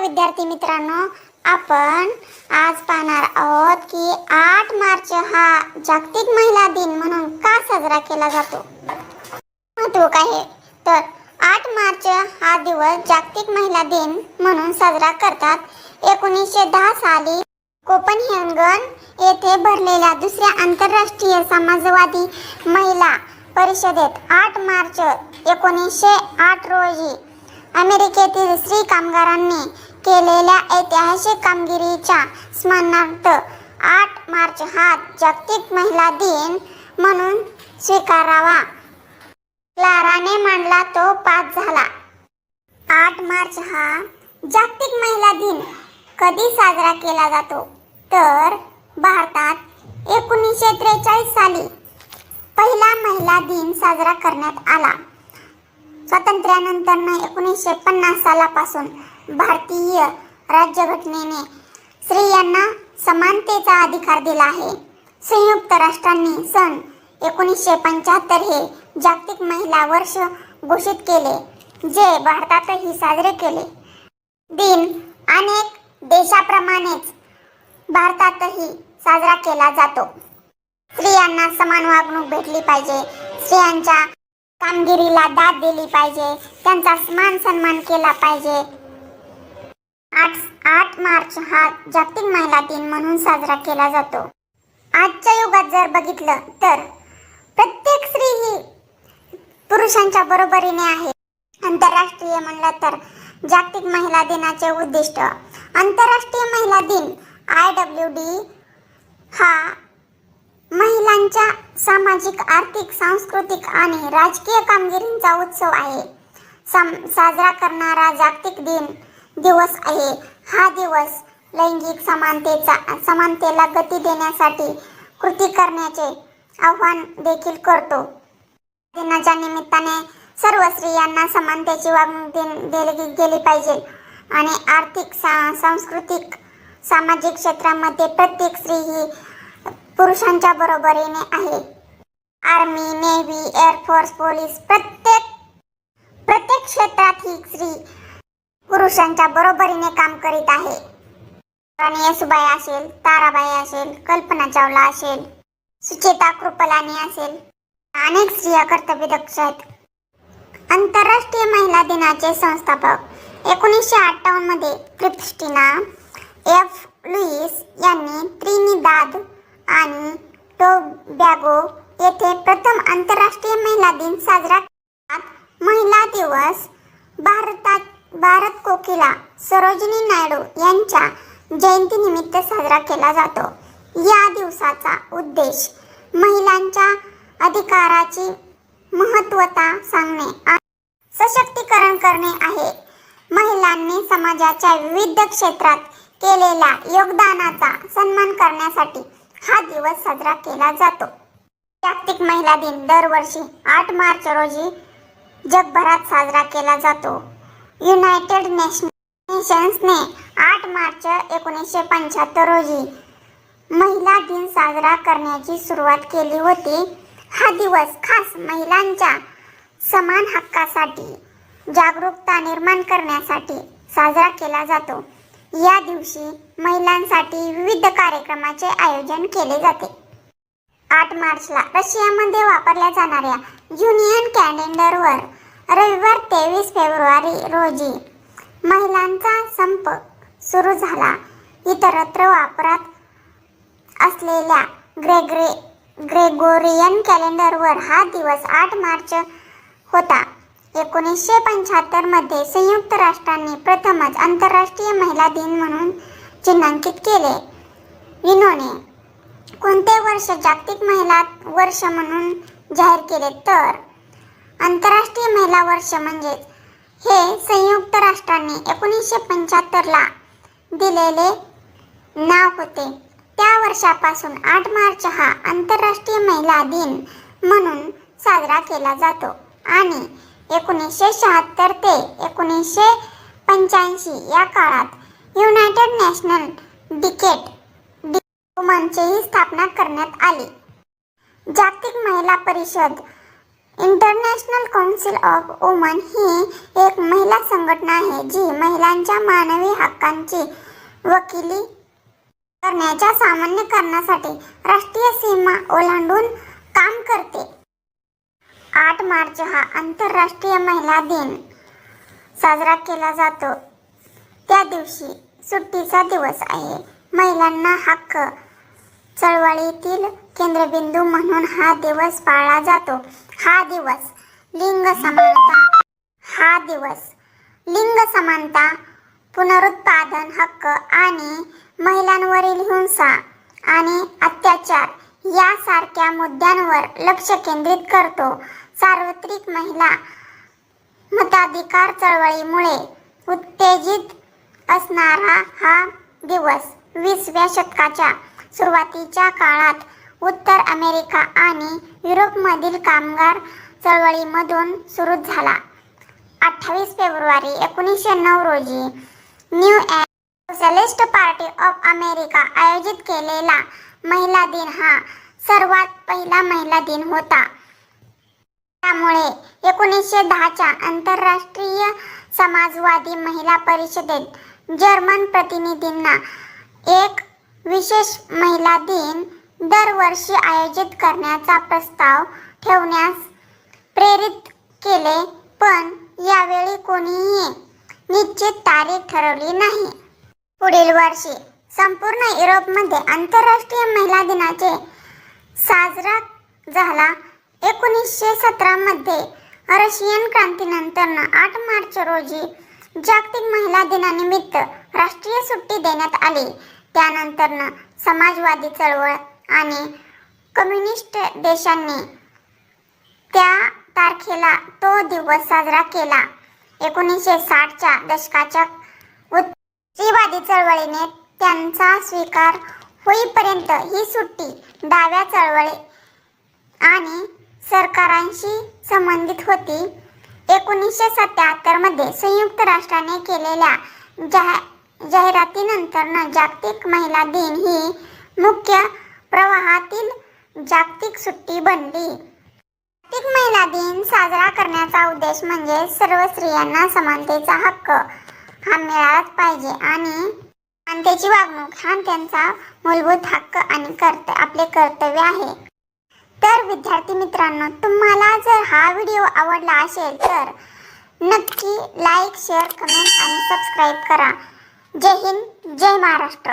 विद्यार्थी मित्रांनो आपण आज पाहणार आहोत की आठ मार्च हा जागतिक महिला दिन म्हणून का साजरा केला जातो? महत्त्व काय आहे. तर आठ मार्च हा दिवस जागतिक महिला दिन म्हणून साजरा करतात. एकोणीसशे दहा साली कोपनहेगन येथे भरलेल्या दुसऱ्या आंतरराष्ट्रीय समाजवादी महिला परिषदेत आठ मार्च एकोणीसशे आठ रोजी अमेरिकेतील स्त्री कामगारांनी केलेल्या ऐतिहासिक कामगिरीच्या स्मरणार्थ आठ मार्च हा जागतिक महिला दिन म्हणून स्वीकारावा. क्लाराने मांडला तो पास झाला. आठ मार्च हा जागतिक महिला दिन कधी साजरा केला जातो? तर भारतात एकोणीसशे त्रेचाळीस साली पहिला महिला दिन साजरा करण्यात आला. स्वातंत्र्यानंतर एकोणीसशे पन्नास सालापासून भारतीय राज्यघटनेने स्त्रियांना समानतेचा अधिकार दिला आहे. संयुक्त राष्ट्रांनी सन एकोणीसशे पंच्याहत्तर हे जागतिक महिला वर्ष घोषित केले जे भारतातही साजरे केले. दिन अनेक देशाप्रमाणेच भारतातही साजरा केला जातो. स्त्रियांना समान वागणूक भेटली पाहिजे. स्त्रियांच्या कामगिरीला दाद दिली पाहिजे. त्यांचा मान सन्मान केला पाहिजे. आठ आठ मार्च हा जागतिक महिला दिन म्हणून साजरा केला जातो. आजच्या युगात जर बघितलं तर प्रत्येक स्त्री ही पुरुषांच्या बरोबरीने आहे. आंतरराष्ट्रीय म्हणलं तर जागतिक महिला दिनाचे उद्दिष्ट. आंतरराष्ट्रीय महिला दिन आय डब्ल्यू डी हा त्यांच्या सामाजिक आर्थिक सांस्कृतिक आणि राजकीय कामगिरींचा उत्सव आहे. सम साजरा करणारा जागतिक दिन दिवस आहे. हा दिवस लैंगिक समानतेचा समानतेला गती देण्यासाठी कृती करण्याचे आव्हान देखील करतो. दिनाच्या निमित्ताने सर्व स्त्रियांना समानतेची वागणूक दे- दिली गेली पाहिजे आणि आर्थिक सा सांस्कृतिक सामाजिक क्षेत्रामध्ये प्रत्येक स्त्री ही पुरुषांच्या बरोबरीने आहे. आर्मी नेव्ही एअरफोर्स पोलीस प्रत्येक प्रत्येक क्षेत्रात ही स्त्री पुरुषांच्या बरोबरीने काम करीत आहे. राणी येसुबाई असेल ताराबाई असेल कल्पना चावला असेल सुचेता कृपलानी असेल अनेक स्त्रिया कर्तव्यदक्ष आहेत. आंतरराष्ट्रीय महिला दिनाचे संस्थापक एकोणीसशे अठ्ठावन्नमध्ये क्रिप्स्टिना एफ लुईस यांनी त्रिनिदाद आणि टोबॅगो येथे प्रथम आंतरराष्ट्रीय महिला दिन साजरा करतात. महिला दिवस भारतात भारत कोकिला सरोजिनी नायडू यांच्या जयंतीनिमित्त साजरा केला जातो. या दिवसाचा उद्देश महिलांच्या अधिकाराची महत्वता सांगणे आणि सशक्तीकरण करणे आहे. महिलांनी समाजाच्या विविध क्षेत्रात केलेल्या योगदानाचा सन्मान करण्यासाठी हा दिवस साजरा केला जातो. जागतिक महिला दिन दरवर्षी आठ मार्च रोजी जगभरात साजरा केला जातो. युनायटेड नेशन नेशन्सने आठ मार्च एकोणीसशे पंच्याहत्तर रोजी महिला दिन साजरा करण्याची सुरुवात केली होती. हा दिवस खास महिलांच्या समान हक्कासाठी जागरूकता निर्माण करण्यासाठी साजरा केला जातो. या दिवशी महिलांसाठी विविध कार्यक्रमाचे आयोजन केले जाते. आठ मार्चला रशियामध्ये वापरल्या जाणाऱ्या युनियन कॅलेंडरवर रविवार तेवीस फेब्रुवारी रोजी महिलांचा संप सुरू झाला. इतरत्र वापरात असलेल्या ग्रेग्रे ग्रेगोरियन कॅलेंडरवर हा दिवस आठ मार्च होता. एकोणीसशे पंच्याहत्तरमध्ये संयुक्त राष्ट्रांनी प्रथमच आंतरराष्ट्रीय महिला दिन म्हणून चिन्हांकित केले. विनोने कोणते वर्ष जागतिक महिला वर्ष म्हणून जाहीर केले तर? आंतरराष्ट्रीय महिला वर्ष म्हणजे हे संयुक्त राष्ट्रांनी एकोणीसशे पंच्याहत्तरला दिलेले नाव होते. त्या वर्षापासून आठ मार्च हा आंतरराष्ट्रीय महिला दिन म्हणून साजरा केला जातो. आणि एकोणीसशे शहात्तर ते एकोणीसशे पंच्याऐंशी या काळात युनायटेड नॅशनल डिकेट वुमनचीही स्थापना करण्यात आली. जागतिक महिला परिषद इंटरनॅशनल काउन्सिल ऑफ वुमन ही एक महिला संघटना आहे जी महिलांच्या मानवी हक्कांची वकिली करण्याच्या सामान्य करण्यासाठी राष्ट्रीय सीमा ओलांडून काम करते. आठ मार्च हा आंतरराष्ट्रीय महिला दिन साजरा केला जातो. त्या दिवशी सुट्टीचा दिवस आहे. महिलांना हक्क चळवळीतील केंद्रबिंदू म्हणून हा दिवस पाळला जातो. हा दिवस लिंग समानता हा दिवस लिंग समानता पुनरुत्पादन हक्क आणि महिलांवरील हिंसा आणि अत्याचार यासारख्या मुद्द्यांवर लक्ष केंद्रित करतो. सार्वत्रिक महिला. मताधिकार चळवळीमुळे उत्तेजित असणारा हा दिवस वीसव्या शतकाच्या सुरुवातीच्या काळात उत्तर अमेरिका आणि युरोपमधील कामगार चळवळीमधून सुरू झाला. अठ्ठावीस फेब्रुवारी एकोणीसशे नऊ रोजी new socialist party of America आयोजित केलेला महिला दिन हा सर्वात पहिला महिला दिन होता. त्यामुळे एकोणीसशे दहाच्या आंतरराष्ट्रीय समाजवादी महिला परिषदेत जर्मन प्रतिनिधींना एक विशेष महिला दिन दरवर्षी आयोजित करण्याचा प्रस्ताव ठेवण्यास प्रेरित केले पण यावेळी कोणीही निश्चित तारीख ठरवली नाही. पुढील वर्षी संपूर्ण युरोपमध्ये आंतरराष्ट्रीय महिला दिनाचे साजरा झाला. एकोणीसशे सतरामध्ये रशियन क्रांतीनंतर आठ मार्च रोजी जागतिक महिला दिनानिमित्त राष्ट्रीय सुट्टी देण्यात आली. त्यानंतर समाजवादी चळवळ आणि कम्युनिस्ट देशांनी त्या तारखेला तो दिवस साजरा केला. एकोणीसशे साठच्या दशकाच्या स्त्रीवादी चळवळीने त्यांचा स्वीकार होईपर्यंत ही सुट्टी डाव्या चळवळी आणि सरकारांशी संबंधित होती. एकोणीसशे सत्याहत्तरमध्ये संयुक्त राष्ट्राने केलेल्या जाह जाहिरातीनंतर जागतिक महिला दिन ही मुख्य प्रवाहातील जागतिक सुट्टी बनली. जागतिक महिला दिन साजरा करण्याचा उद्देश म्हणजे सर्व स्त्रियांना समानतेचा हक्क. हा मिळालाच पाहिजे आणि समानतेची वागणूक हा त्यांचा मूलभूत हक्क आणि कर्त आपले कर्तव्य आहे. तर विद्यार्थी मित्रांनो तुम्हाला जर हा व्हिडिओ आवडला असेल तर नक्की लाईक शेअर कमेंट आणि सबस्क्राईब करा. जय हिंद जय महाराष्ट्र.